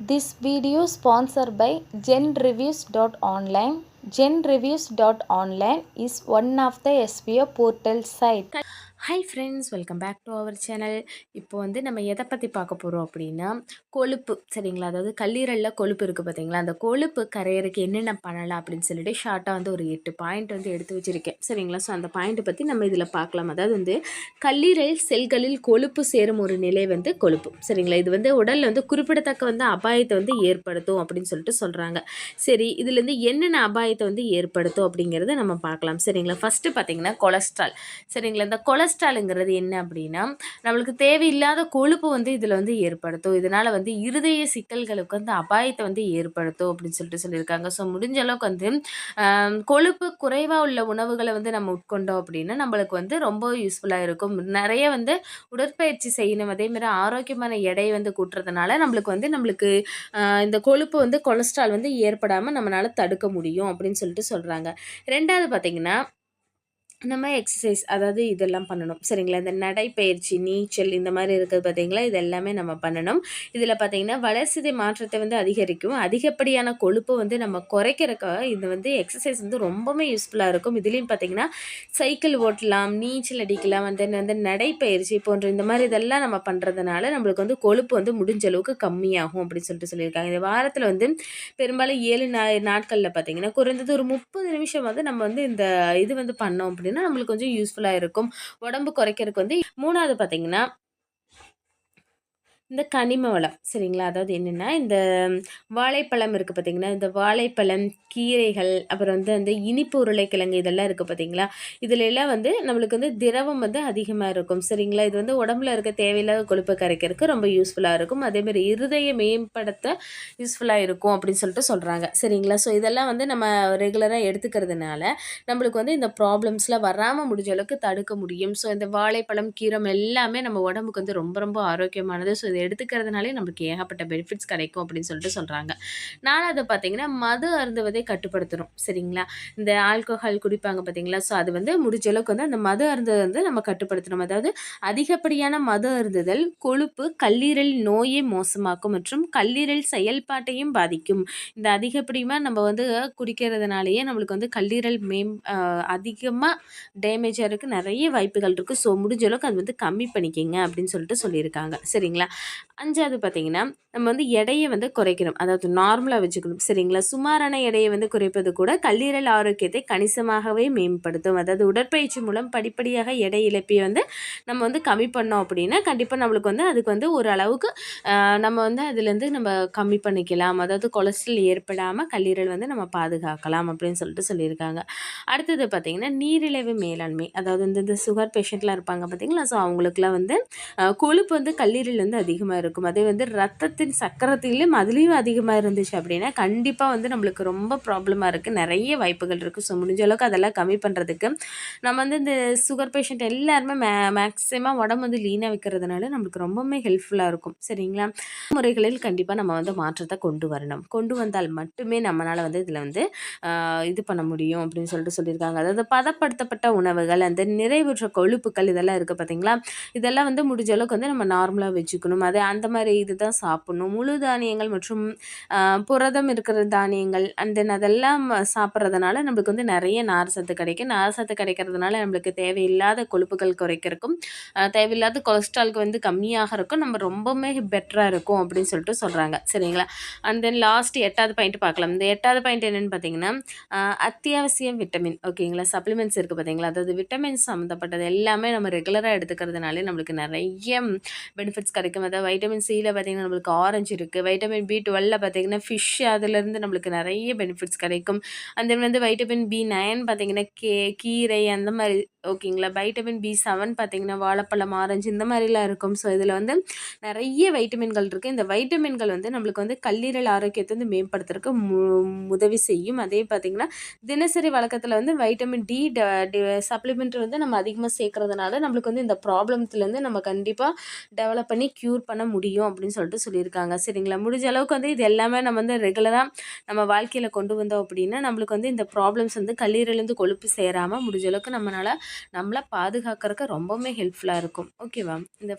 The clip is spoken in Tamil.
This video sponsored by GenReviews.online. GenReviews.online is one of the SEO portal site. Hi friends welcome back to our channel இப்போ வந்து நம்ம எதை பற்றி பார்க்க போகிறோம் அப்படின்னா கொழுப்பு. சரிங்களா? அதாவது கல்லீரலில் கொழுப்பு இருக்குது பார்த்தீங்களா? அந்த கொழுப்பு கரையிறதுக்கு என்னென்ன பண்ணலாம் அப்படின்னு சொல்லிட்டு ஷார்ட்டாக வந்து ஒரு எட்டு பாயிண்ட் வந்து எடுத்து வச்சுருக்கேன். சரிங்களா? ஸோ அந்த பாயிண்ட்டை பற்றி நம்ம இதில் பார்க்கலாம். அதாவது வந்து கல்லீரல் செல்களில் கொழுப்பு சேரும் ஒரு நிலை வந்து கொழுப்பு. சரிங்களா? இது வந்து உடலில் வந்து குறிப்பிடத்தக்க வந்து அபாயத்தை வந்து ஏற்படுத்தும் அப்படின்னு சொல்லிட்டு சொல்கிறாங்க சரி இதுலேருந்து என்னென்ன அபாயத்தை வந்து ஏற்படுத்தும் அப்படிங்கிறத நம்ம பார்க்கலாம். சரிங்களா? ஃபஸ்ட்டு பார்த்தீங்கன்னா கொலஸ்ட்ரால். சரிங்களா? இந்த கொலஸ்ட்ரால் கொலஸ்ட்ராலுங்கிறது என்ன அப்படின்னா நம்மளுக்கு தேவையில்லாத கொழுப்பு வந்து இதில் வந்து ஏற்படுத்தும். இதனால் வந்து இருதய சிக்கல்களுக்கு வந்து அபாயத்தை வந்து ஏற்படுத்தும் அப்படின்னு சொல்லிட்டு சொல்லியிருக்காங்க. ஸோ முடிஞ்ச அளவுக்கு வந்து கொழுப்பு குறைவாக உள்ள உணவுகளை வந்து நம்ம உட்கொண்டோம் அப்படின்னா நம்மளுக்கு வந்து ரொம்ப யூஸ்ஃபுல்லாக இருக்கும். நிறைய வந்து உடற்பயிற்சி செய்யணும். அதேமாதிரி ஆரோக்கியமான எடை வந்து கூட்டுறதுனால நம்மளுக்கு வந்து நம்மளுக்கு இந்த கொழுப்பு வந்து கொலஸ்ட்ரால் வந்து ஏற்படாமல் நம்மளால் தடுக்க முடியும் அப்படின்னு சொல்லிட்டு சொல்கிறாங்க ரெண்டாவது பார்த்திங்கன்னா நம்ம எக்ஸசைஸ் அதாவது இதெல்லாம் பண்ணணும். சரிங்களா? இந்த நடைப்பயிற்சி நீச்சல் இந்த மாதிரி இருக்கிறது பார்த்திங்களா? இது எல்லாமே நம்ம பண்ணணும். இதில் பார்த்திங்கன்னா வளர்சிதை மாற்றத்தை வந்து அதிகரிக்கும். அதிகப்படியான கொழுப்பை வந்து நம்ம குறைக்கிறக்காக இது வந்து எக்ஸசைஸ் வந்து ரொம்பவுமே யூஸ்ஃபுல்லாக இருக்கும். இதுலேயும் பார்த்திங்கன்னா சைக்கிள் ஓட்டலாம் நீச்சல் அடிக்கலாம் வந்து வந்து நடைப்பயிற்சி போன்ற இந்த மாதிரி இதெல்லாம் நம்ம பண்ணுறதுனால நம்மளுக்கு வந்து கொழுப்பு வந்து முடிஞ்ச அளவுக்கு கம்மியாகும் அப்படின்னு சொல்லிட்டு சொல்லியிருக்காங்க. இந்த வாரத்தில் வந்து பெரும்பாலும் ஏழு நா நாட்களில் பார்த்திங்கன்னா குறைந்தது ஒரு முப்பது நிமிஷம் வந்து நம்ம வந்து இந்த இது வந்து பண்ணோம் அப்படின்னு அப்படின்னா நம்மளுக்கு கொஞ்சம் யூஸ்ஃபுல்லாக இருக்கும். உடம்பு குறைக்கிறதுக்கு வந்து மூணாவது பார்த்தீங்கன்னா இந்த கனிம வளம் சரிங்களா? அதாவது என்னென்னா இந்த வாழைப்பழம் இருக்குது பார்த்திங்கன்னா இந்த வாழைப்பழம் கீரைகள் அப்புறம் வந்து அந்த இனிப்பு உருளைக்கிழங்கு இதெல்லாம் இருக்குது பார்த்திங்களா இதில் எல்லாம் வந்து நம்மளுக்கு வந்து திரவம் வந்து அதிகமாக இருக்கும் சரிங்களா? இது வந்து உடம்புல இருக்க தேவையில்லாத கொழுப்பை கரைக்கிறதுக்கு ரொம்ப யூஸ்ஃபுல்லாக இருக்கும். அதேமாதிரி இருதய மேம்படுத்த யூஸ்ஃபுல்லாக இருக்கும் அப்படின்னு சொல்லிட்டு சொல்கிறாங்க சரிங்களா? ஸோ இதெல்லாம் வந்து நம்ம ரெகுலராக எடுத்துக்கிறதுனால நம்மளுக்கு வந்து இந்த ப்ராப்ளம்ஸ்லாம் வராமல் முடிஞ்ச அளவுக்கு தடுக்க முடியும். ஸோ இந்த வாழைப்பழம் கீரம் எல்லாமே நம்ம உடம்புக்கு வந்து ரொம்ப ரொம்ப ஆரோக்கியமானது. ஸோ இது எடுத்துக்கிறதுனாலே நம்மளுக்கு ஏகப்பட்ட பெனிஃபிட்ஸ் கிடைக்கும் அப்படின்னு சொல்லிட்டு சொல்கிறாங்க நாலாவது பார்த்தீங்கன்னா மது அருந்துவதை கட்டுப்படுத்தணும் சரிங்களா? இந்த ஆல்கோஹால் குடிப்பாங்க பார்த்தீங்களா ஸோ அது வந்து முடிஞ்ச அளவுக்கு வந்து அந்த மது அருந்ததை வந்து நம்ம கட்டுப்படுத்தணும் அதாவது அதிகப்படியான மது அருந்துதல் கொழுப்பு கல்லீரல் நோயை மோசமாக்கும் மற்றும் கல்லீரல் செயல்பாட்டையும் பாதிக்கும். இந்த அதிகப்படியாக நம்ம வந்து குடிக்கிறதுனாலேயே நம்மளுக்கு வந்து கல்லீரல் மேம் அதிகமாக டேமேஜ் ஆகிறதுக்கு நிறைய வாய்ப்புகள் இருக்குது ஸோ முடிஞ்ச அளவுக்கு அது வந்து கம்மி பண்ணிக்கிங்க அப்படின்னு சொல்லிட்டு சொல்லியிருக்காங்க. சரிங்களா? அஞ்சாவது பார்த்தீங்கன்னா நம்ம வந்து எடையை வந்து குறைக்கணும். அதாவது நார்மலாக வச்சுக்கணும். சரிங்களா? சுமாரான எடையை வந்து குறைப்பது கூட கல்லீரல் ஆரோக்கியத்தை கணிசமாகவே மேம்படுத்தும். அதாவது உடற்பயிற்சி மூலம் படிப்படியாக எடை இழப்பை வந்து நம்ம வந்து கம்மி பண்ணோம் அப்படின்னா கண்டிப்பாக நம்மளுக்கு வந்து அதுக்கு வந்து ஒரு அளவுக்கு நம்ம வந்து அதுலேருந்து நம்ம கம்மி பண்ணிக்கலாம். அதாவது கொலஸ்ட்ரால் ஏற்படாமல் கல்லீரல் வந்து நம்ம பாதுகாக்கலாம் அப்படின்னு சொல்லிட்டு சொல்லியிருக்காங்க. அடுத்தது பார்த்திங்கன்னா நீரிழிவு மேலாண்மை. அதாவது வந்து இந்த சுகர் பேஷண்ட்லாம் இருப்பாங்க பார்த்திங்களா? ஸோ அவங்களுக்குலாம் வந்து கொழுப்பு வந்து கல்லீரல் வந்து அதிகம் அதிகமாக இருக்கும். அதே வந்து ரத்தத்தின் சக்கரத்திலையும் அதுலேயும் அதிகமாக இருந்துச்சு அப்படின்னா கண்டிப்பாக வந்து நம்மளுக்கு ரொம்ப ப்ராப்ளமாக இருக்குது நிறைய வாய்ப்புகள் இருக்குது ஸோ முடிஞ்ச அளவுக்கு அதெல்லாம் கம்மி பண்ணுறதுக்கு நம்ம வந்து இந்த சுகர் பேஷண்ட் எல்லாருமே மே மேக்ஸிமம் உடம்பு வந்து லீனாக வைக்கிறதுனால நம்மளுக்கு ரொம்பவுமே ஹெல்ப்ஃபுல்லாக இருக்கும். சரிங்களா? முறைகளில் கண்டிப்பாக நம்ம வந்து மாற்றத்தை கொண்டு வரணும். கொண்டு வந்தால் மட்டுமே நம்மளால் வந்து இதில் வந்து இது பண்ண முடியும் அப்படின்னு சொல்லிட்டு சொல்லியிருக்காங்க. அதாவது பதப்படுத்தப்பட்ட உணவுகள் அந்த நிறைவுற்ற கொழுப்புகள் இதெல்லாம் இருக்குது பார்த்தீங்களா இதெல்லாம் வந்து முடிஞ்ச அளவுக்கு வந்து நம்ம நார்மலாக வச்சுக்கணும். அது அந்த மாதிரி இது தான் சாப்பிட்ணும். முழு தானியங்கள் மற்றும் புரதம் இருக்கிற தானியங்கள் அண்ட் தென் அதெல்லாம் சாப்பிட்றதுனால நம்மளுக்கு வந்து நிறைய நார் சத்து கிடைக்கும். நார் சத்து கிடைக்கிறதுனால நம்மளுக்கு தேவையில்லாத கொழுப்புகள் குறைக்கிறக்கும் தேவையில்லாத கொலஸ்ட்ராலுக்கு வந்து கம்மியாக இருக்கும். நம்ம ரொம்பவுமே பெட்டராக இருக்கும் அப்படின்னு சொல்லிட்டு சொல்கிறாங்க சரிங்களா? அண்ட் தென் லாஸ்ட் எட்டாவது பாயிண்ட் பார்க்கலாம். இந்த எட்டாவது பாயிண்ட் என்னென்னு பார்த்தீங்கன்னா அத்தியாவசியம் விட்டமின் ஓகேங்களா? சப்ளிமெண்ட்ஸ் இருக்குது பார்த்தீங்களா? அதாவது விட்டமின்ஸ் சம்மந்தப்பட்டது எல்லாமே நம்ம ரெகுலராக எடுத்துக்கிறதுனாலே நம்மளுக்கு நிறைய பெனிஃபிட்ஸ் கிடைக்கும். அதாவது வைட்டமின் சியில் பார்த்திங்கன்னா நம்மளுக்கு ஆரஞ்சு இருக்குது வைட்டமின் பி டுவெல்ல பார்த்திங்கன்னா ஃபிஷ் அதுலேருந்து நம்மளுக்கு நிறைய பெனிஃபிட்ஸ் கிடைக்கும். அந்த வந்து வைட்டமின் பி நயன் பார்த்திங்கன்னா கே கீரை அந்த மாதிரி ஓகேங்களா? வைட்டமின் பி செவன் பார்த்திங்கன்னா வாழைப்பழம் ஆரஞ்சு இந்த மாதிரிலாம் இருக்கும். ஸோ இதில் வந்து நிறைய வைட்டமின்கள் இருக்குது இந்த வைட்டமின்கள் வந்து நம்மளுக்கு வந்து கல்லீரல் ஆரோக்கியத்தை வந்து மேம்படுத்துறதுக்கு மு உதவி செய்யும். அதே பார்த்திங்கன்னா தினசரி வழக்கத்தில் வந்து வைட்டமின் டி சப்ளிமெண்ட் வந்து நம்ம அதிகமாக சேர்க்கறதுனால நம்மளுக்கு வந்து இந்த ப்ராப்ளம்ஸ்லேருந்து நம்ம கண்டிப்பாக டெவலப் பண்ணி க்யூர் பண்ண முடியும் அப்படின்னு சொல்லிட்டு சொல்லியிருக்காங்க. சரிங்களா? முடிஞ்ச அளவுக்கு வந்து இது எல்லாமே நம்ம வந்து ரெகுலராக நம்ம வாழ்க்கையில் கொண்டு வந்தோம் அப்படின்னா நம்மளுக்கு வந்து இந்த ப்ராப்ளம்ஸ் வந்து கல்லீரலேருந்து கொழுப்பு சேராமல் முடிஞ்ச அளவுக்கு நம்மளால் நம்மளை பாதுகாக்கிறதுக்கு ரொம்பவுமே ஹெல்ப்ஃபுல்லாக இருக்கும். ஓகேவா இந்த